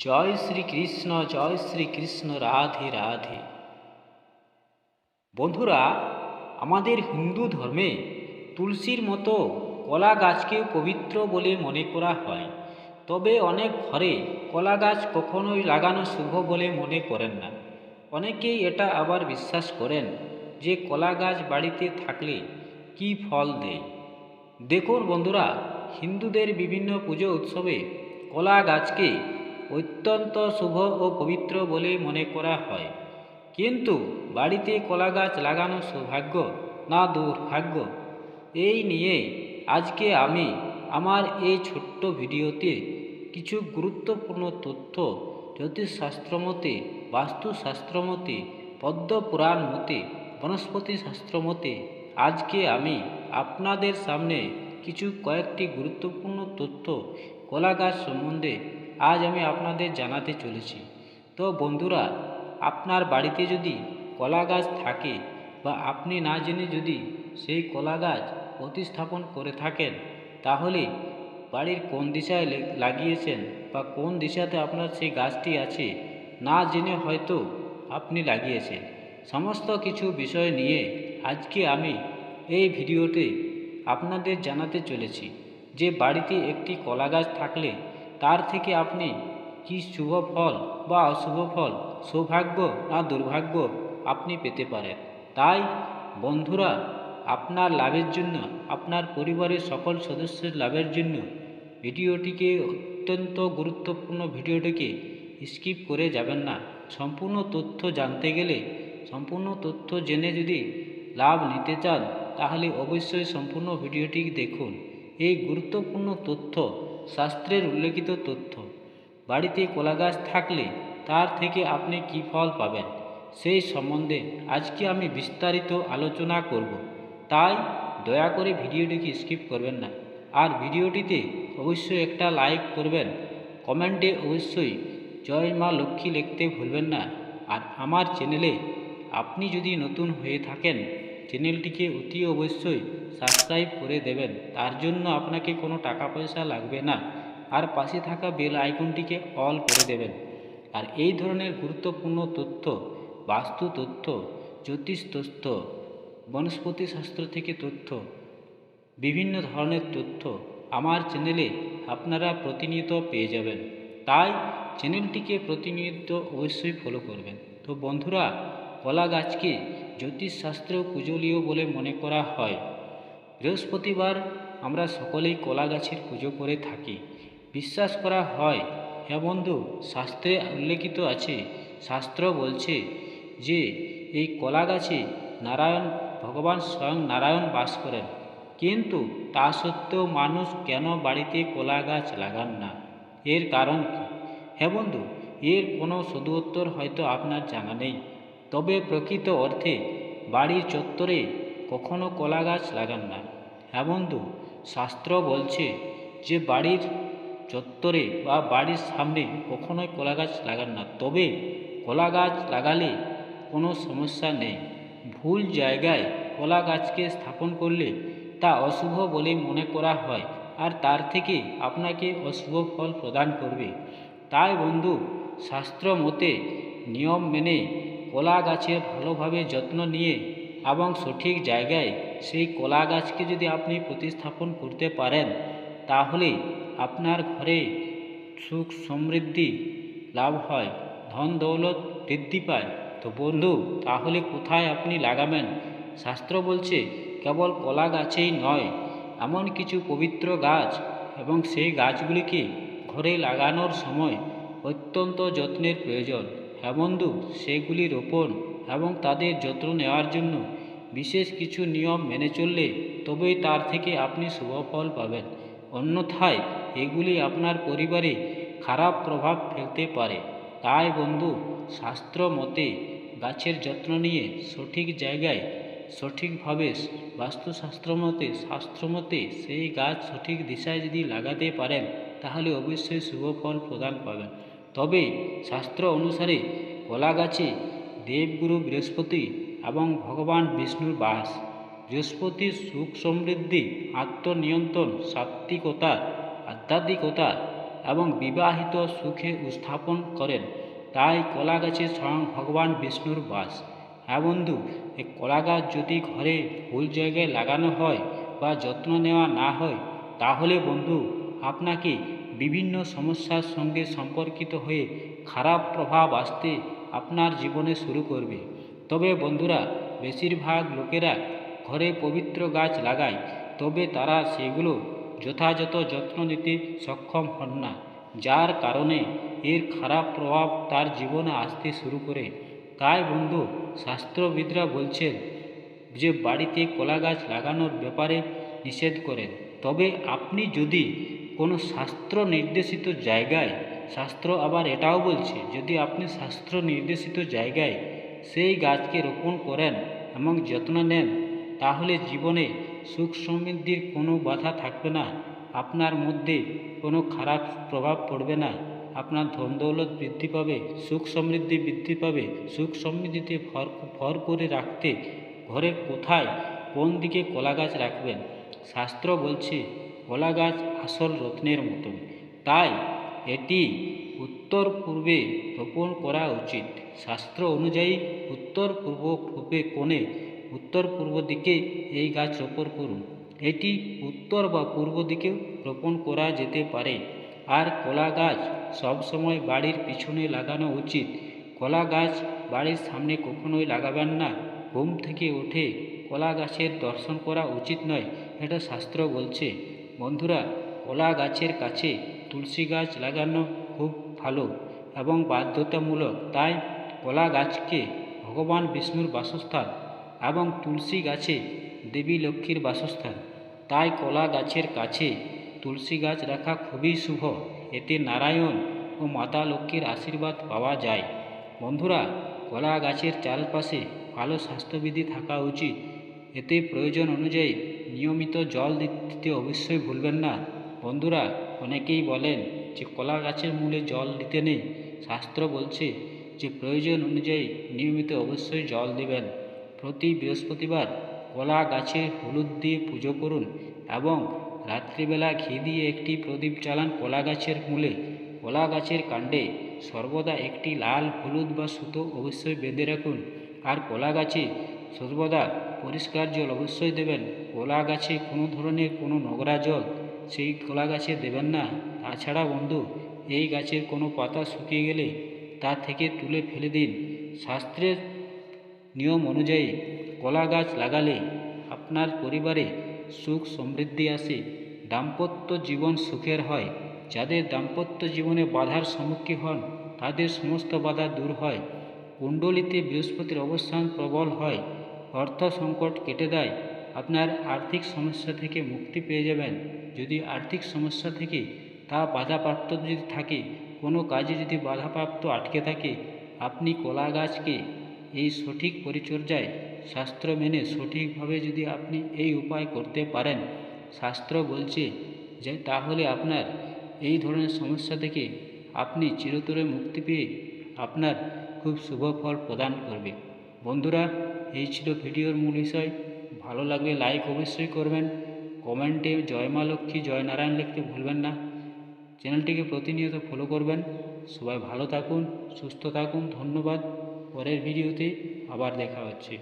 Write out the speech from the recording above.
জয় শ্রীকৃষ্ণ জয় শ্রীকৃষ্ণ রাধে রাধে। বন্ধুরা, আমাদের হিন্দু ধর্মে তুলসীর মতো কলা গাছকেও পবিত্র বলে মনে করা হয়। তবে অনেক ঘরে কলা গাছ কখনোই লাগানো শুভ বলে মনে করেন না। অনেকেই এটা আবার বিশ্বাস করেন যে কলা গাছ বাড়িতে থাকলে কি ফল দেয়। দেখুন বন্ধুরা, হিন্দুদের বিভিন্ন পুজো উৎসবে কলা গাছকে অত্যন্ত শুভ ও পবিত্র বলে মনে করা হয়। কিন্তু বাড়িতে কলা গাছ লাগানো সৌভাগ্য না দুর্ভাগ্য? এই নিয়ে আজকে আমি আমার এই ছোট্ট ভিডিওতে কিছু গুরুত্বপূর্ণ তথ্য জ্যোতিষশাস্ত্র মতে বাস্তুশাস্ত্র মতে পদ্ম পুরাণ মতে বনস্পতি শাস্ত্র মতে আজকে আমি আপনাদের সামনে কিছু কয়েকটি গুরুত্বপূর্ণ তথ্য কলা গাছ সম্বন্ধে আজ আমি আপনাদের জানাতে চলেছি। তো বন্ধুরা, আপনার বাড়িতে যদি কলা গাছ থাকে বা আপনি না জেনে যদি সেই কলা গাছ প্রতিস্থাপন করে থাকেন, তাহলে বাড়ির কোন দিশায় লাগিয়েছেন বা কোন দিশাতে আপনার সেই গাছটি আছে, না জেনে হয়তো আপনি লাগিয়েছেন। সমস্ত কিছু বিষয় নিয়ে আজকে আমি এই ভিডিওতে আপনাদের জানাতে চলেছি যে বাড়িতে একটি কলা গাছ থাকলে তার থেকে আপনি কি শুভ ফল বা অশুভ ফল, সৌভাগ্য না দুর্ভাগ্য আপনি পেতে পারেন। তাই, বন্ধুরা, আপনার লাভের জন্য, আপনার পরিবারের সকল সদস্যের লাভের জন্য ভিডিওটিকে অত্যন্ত গুরুত্বপূর্ণ ভিডিওটিকে স্কিপ করে যাবেন না। সম্পূর্ণ তথ্য জানতে গেলে, সম্পূর্ণ তথ্য জেনে যদি লাভ নিতে চান, তাহলে অবশ্যই সম্পূর্ণ ভিডিওটি দেখুন। এই গুরুত্বপূর্ণ তথ্য, শাস্ত্রের উল্লেখিত তথ্য। বাড়িতে কলা গাছ থাকলে তার থেকে আপনি কি ফল পাবেন, সেই সম্বন্ধে আজকে আমি বিস্তারিত আলোচনা করব। তাই দয়া করে ভিডিওটিকে স্কিপ করবেন না। আর ভিডিওটিতে অবশ্যই একটা লাইক করবেন। কমেন্টে অবশ্যই জয় মা লক্ষ্মী লিখতে ভুলবেন না। আর আমার চ্যানেলে আপনি যদি নতুন হয়ে থাকেন চ্যানেলটিকে অতি অবশ্যই সাবস্ক্রাইব করে দেবেন। তার জন্য আপনাকে কোনো টাকা পয়সা লাগবে না। আর পাশে থাকা বেল আইকনটিকে অল করে দেবেন। আর এই ধরনের গুরুত্বপূর্ণ তথ্য, বাস্তু তথ্য, জ্যোতিষ তথ্য, বনস্পতি শাস্ত্র থেকে তথ্য, বিভিন্ন ধরনের তথ্য আমার চ্যানেলে আপনারা প্রতিনিয়ত পেয়ে যাবেন। তাই চ্যানেলটিকে প্রতিনিয়ত অবশ্যই ফলো করবেন। তো বন্ধুরা, কলা গাছকে জ্যোতিষশাস্ত্র পূজনীয় বলে মনে করা হয়। বৃহস্পতিবার আমরা সকলেই কলা গাছের পুজো করে থাকি। বিশ্বাস করা হয় হ্যাঁ বন্ধু, শাস্ত্রে উল্লেখিত আছে, শাস্ত্র বলছে যে, এই কলা গাছে নারায়ণ, ভগবান স্বয়ং নারায়ণ বাস করেন। কিন্তু তা সত্ত্বেও মানুষ কেন বাড়িতে কলা গাছ লাগান না? এর কারণ কি? হ্যাঁ বন্ধু, এর কোনো সদু উত্তর হয়তো আপনার জানা নেই। তবে প্রকৃত অর্থে বাড়ির চত্বরে কখনো কলা গাছ লাগান না। হ্যাঁ বন্ধু, শাস্ত্র বলছে যে বাড়ির চত্বরে বা বাড়ির সামনে কখনোই কলা গাছ লাগান না। তবে কলা গাছ লাগালে কোনো সমস্যা নেই। ভুল জায়গায় কলা গাছকে স্থাপন করলে তা অশুভ বলে মনে করা হয় আর তার থেকে আপনাকে অশুভ ফল প্রদান করবে। তাই বন্ধু, শাস্ত্র মতে নিয়ম মেনে কলা গাছের ভালোভাবে যত্ন নিয়ে এবং সঠিক জায়গায় সেই কলা গাছকে যদি আপনি প্রতিস্থাপন করতে পারেন, তাহলে আপনার ঘরে সুখ সমৃদ্ধি লাভ হয়, ধন দৌলত বৃদ্ধি পায়। তো বন্ধু, তাহলে কোথায় আপনি লাগাবেন? শাস্ত্র বলছে, কেবল কলা গাছেই নয়, এমন কিছু পবিত্র গাছ এবং সেই গাছগুলিকে ঘরে লাগানোর সময় অত্যন্ত যত্নের প্রয়োজন। বন্ধু সেগুলি রোপণ এবং তাদের যত্ন নেওয়ার জন্য বিশেষ কিছু নিয়ম মেনে চললে তবেই তার থেকে আপনি শুভ ফল পাবেন। অন্যথায় এগুলি আপনার পরিবারে খারাপ প্রভাব ফেলতে পারে। তাই বন্ধু, শাস্ত্র মতে গাছের যত্ন নিয়ে সঠিক জায়গায় সঠিকভাবে বাস্তুশাস্ত্র মতে, শাস্ত্র মতে সেই গাছ সঠিক দিশায় যদি লাগাতে পারেন, তাহলে অবশ্যই শুভ ফল প্রদান পাবেন। তবে শাস্ত্র অনুসারে কলা গাছে দেবগুরু বৃহস্পতি এবং ভগবান বিষ্ণুর বাস। বৃহস্পতির সুখ সমৃদ্ধি, আত্মনিয়ন্ত্রণ, সাত্ত্বিকতা, আধ্যাত্মিকতা এবং বিবাহিত সুখে স্থাপন করেন। তাই কলা গাছে স্বয়ং ভগবান বিষ্ণুর বাস। হ্যাঁ বন্ধু এই কলা গাছ যদি ঘরে ভুল জায়গায় লাগানো হয় বা যত্ন নেওয়া না হয়, তাহলে বন্ধু, আপনাকে বিভিন্ন সমস্যার সঙ্গে সম্পর্কিত হয়ে খারাপ প্রভাব আসতে আপনার জীবনে শুরু করবে। তবে বন্ধুরা, বেশিরভাগ লোকেরা ঘরে পবিত্র গাছ লাগায়, তবে তারা সেগুলো যথাযথ যত্ন নিতে সক্ষম হন না, যার কারণে এর খারাপ প্রভাব তার জীবনে আসতে শুরু করে। তাই বন্ধু, শাস্ত্রবিদরা বলছেন যে, বাড়িতে কলা গাছ লাগানোর ব্যাপারে নিষেধ করেন। তবে আপনি যদি কোনো শাস্ত্র নির্দেশিত জায়গায়, শাস্ত্র আবার এটাও বলছে, যদি আপনি শাস্ত্র নির্দেশিত জায়গায় সেই গাছকে রোপণ করেন এবং যত্ন নেন, তাহলে জীবনে সুখ সমৃদ্ধির কোনো বাধা থাকবে না। আপনার মধ্যে কোনো খারাপ প্রভাব পড়বে না। আপনার ধন দৌলত বৃদ্ধি পাবে, সুখ সমৃদ্ধি বৃদ্ধি পাবে। সুখ সমৃদ্ধিতে ভর ভর করে রাখতে ঘরের কোথায় কোন দিকে কলা গাছ রাখবেন? শাস্ত্র বলছে কলা গাছ আসল রত্নের মতন তাই এটি উত্তর পূর্বে রোপণ করা উচিত। শাস্ত্র অনুযায়ী উত্তর পূর্ব পূর্বে কোণে উত্তর পূর্ব দিকে এই গাছ রোপণ করুন। এটি উত্তর বা পূর্ব দিকেও রোপণ করা যেতে পারে। আর কলা গাছ সবসময় বাড়ির পিছনে লাগানো উচিত। কলা গাছ বাড়ির সামনে কখনোই লাগাবেন না। ঘুম থেকে উঠে কলা গাছের দর্শন করা উচিত নয়, এটা শাস্ত্র বলছে। বন্ধুরা, কলা গাছের কাছে তুলসী গাছ লাগানো খুব ভালো এবং বাধ্যতামূলক। তাই কলা গাছকে ভগবান বিষ্ণুর বাসস্থান এবং তুলসী গাছে দেবী লক্ষ্মীর বাসস্থান। তাই কলা গাছের কাছে তুলসী গাছ রাখা খুবই শুভ। এতে নারায়ণ ও মাতা লক্ষ্মীর আশীর্বাদ পাওয়া যায়। বন্ধুরা, কলা গাছের চারপাশে ভালো স্বাস্থ্যবিধি থাকা উচিত। এতে প্রয়োজন অনুযায়ী নিয়মিত জল দিতে অবশ্যই ভুলবেন না। বন্ধুরা, অনেকেই বলেন যে কলা গাছের মূলে জল দিতে নেই। শাস্ত্র বলছে যে প্রয়োজন অনুযায়ী নিয়মিত অবশ্যই জল দিবেন। প্রতি বৃহস্পতিবার কলা গাছে হলুদ দিয়ে পুজো করুন এবং রাত্রিবেলা ঘি দিয়ে একটি প্রদীপ জ্বালান কলা গাছের মূলে। কলা গাছের কাণ্ডে সর্বদা একটি লাল হলুদ বা সুতো অবশ্যই বেঁধে রাখুন। আর কলা গাছে সর্বদা পরিষ্কার জল অবশ্যই দেবেন। কলা গাছে কোনো ধরনের কোনো নোংরা জল সেই কলা গাছে দেবেন না। তাছাড়া বন্ধু, এই গাছের কোনো পাতা শুকিয়ে গেলে তা থেকে তুলে ফেলে দিন। শাস্ত্রের নিয়ম অনুযায়ী কলা গাছ লাগালে আপনার পরিবারে সুখ সমৃদ্ধি আসে। দাম্পত্য জীবন সুখের হয়। যাদের দাম্পত্য জীবনে বাধার সম্মুখীন হন, তাদের সমস্ত বাধা দূর হয়। কুণ্ডলিতে বৃহস্পতির অবস্থান প্রবল হয়। অর্থ সংকট কেটে দেয়, আপনার আর্থিক সমস্যা থেকে মুক্তি পেয়ে যাবেন। যদি আর্থিক সমস্যা থেকে তা বাধাপ্রাপ্ত যদি থাকে, কোনো কাজে যদি বাধাপ্রাপ্ত আটকে থাকে, আপনি কলা গাছকে এই সঠিক পরিচর্যায় শাস্ত্র মেনে সঠিকভাবে যদি আপনি এই উপায় করতে পারেন, শাস্ত্র বলছে যে তাহলে আপনার এই ধরনের সমস্যা থেকে আপনি চিরতরে মুক্তি পেয়ে আপনার খুব শুভ ফল প্রদান করবে। বন্ধুরা, এই ছিল ভিডিওর মূল বিষয়। ভালো লাগলে লাইক অবশ্যই করবেন। কমেন্টে জয় মা লক্ষ্মী, জয় নারায়ণ লিখতে ভুলবেন না। চ্যানেলটিকে প্রতিনিয়ত ফলো করবেন। সবাই ভালো থাকুন, সুস্থ থাকুন। ধন্যবাদ। পরের ভিডিওতে আবার দেখা হচ্ছে।